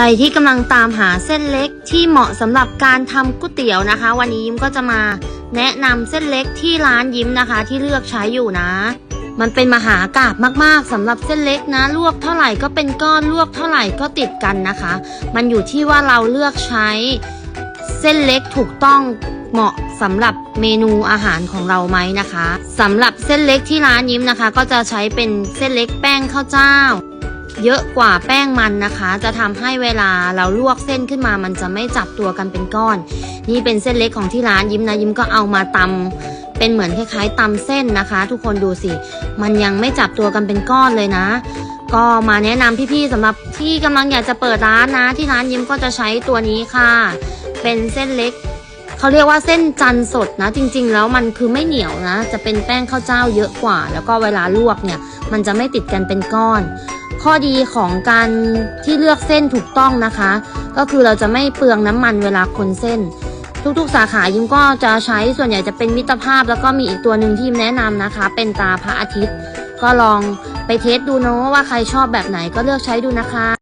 ใครที่กำลังตามหาเส้นเล็กที่เหมาะสำหรับการทำก๋วยเตี๋ยวนะคะ วันนี้ยิ้มก็จะมาแนะนำเส้นเล็กที่ร้านยิ้มนะคะ ที่เลือกใช้อยู่นะ มันเป็นมหากาบมากๆสำหรับเส้นเล็กนะ ลวกเท่าไหร่ก็เป็นก้อนลวกเท่าไหร่ก็ติดกันนะคะ มันอยู่ที่ว่าเราเลือกใช้เส้นเล็กถูกต้องเหมาะสำหรับเมนูอาหารของเราไหมนะคะสำหรับเส้นเล็กที่ร้านยิ้มนะคะ ก็จะใช้เป็นเส้นเล็กแป้งข้าวเจ้า เยอะกว่าแป้งมันนะคะ จะทำให้เวลาเราลวกเส้นขึ้นมามันจะไม่จับตัวกันเป็นก้อน นี่เป็นเส้นเล็กของที่ร้านยิ้มนะยิ้มก็เอามาตำเป็นเหมือนคล้ายๆตำเส้นนะคะ ทุกคนดูสิ มันยังไม่จับตัวกันเป็นก้อนเลยนะ ก็มาแนะนำพี่ๆสำหรับที่กำลังอยากจะเปิดร้านนะ ที่ร้านยิ้มก็จะใช้ตัวนี้ค่ะ เป็นเส้นเล็กเขาเรียกว่าเส้นจันสดนะ จริง ๆ แล้วมันคือไม่เหนียวนะ จะเป็นแป้งข้าวเจ้าเยอะกว่า แล้วก็เวลาลวกเนี่ย มันจะไม่ติดกันเป็นก้อน ข้อดีของการที่เลือกเส้นถูกต้องนะคะ ก็คือเราจะไม่เปลืองน้ำมันเวลาคนเส้น ทุกๆ สาขายิมก็จะใช้ส่วนใหญ่จะเป็นมิตรภาพ แล้วก็มีอีกตัวหนึ่งที่ยิมแนะนำนะคะ เป็นตาพระอาทิตย์ ก็ลองไปเทสดูเนาะว่าใครชอบแบบไหนก็เลือกใช้ดูนะคะ